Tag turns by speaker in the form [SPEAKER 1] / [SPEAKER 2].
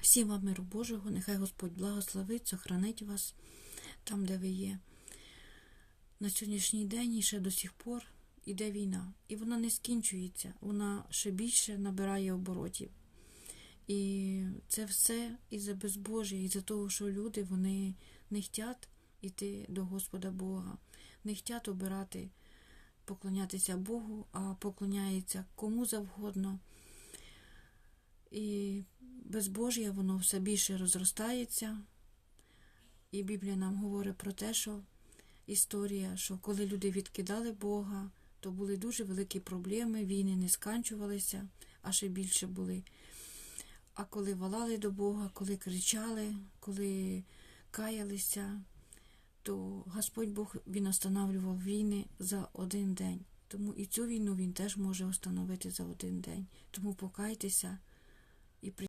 [SPEAKER 1] Всім вам миру Божого, нехай Господь благословить, сохранить вас там, де ви є. На сьогоднішній день і ще до сих пор іде війна. І вона не скінчується, вона ще більше набирає оборотів. І це все із-за безбожжя, із-за того, що люди вони не хочуть йти до Господа Бога, не хочуть обирати, поклонятися Богу, а поклоняються кому завгодно. І безбожжя воно все більше розростається. І Біблія нам говорить про те, що історія, що коли люди відкидали Бога, то були дуже великі проблеми, війни не сканчувалися, а ще більше були. А коли валали до Бога, коли кричали, коли каялися, то Господь Бог Він останавливав війни за один день. Тому і цю війну Він теж може остановити за один день. Тому покайтеся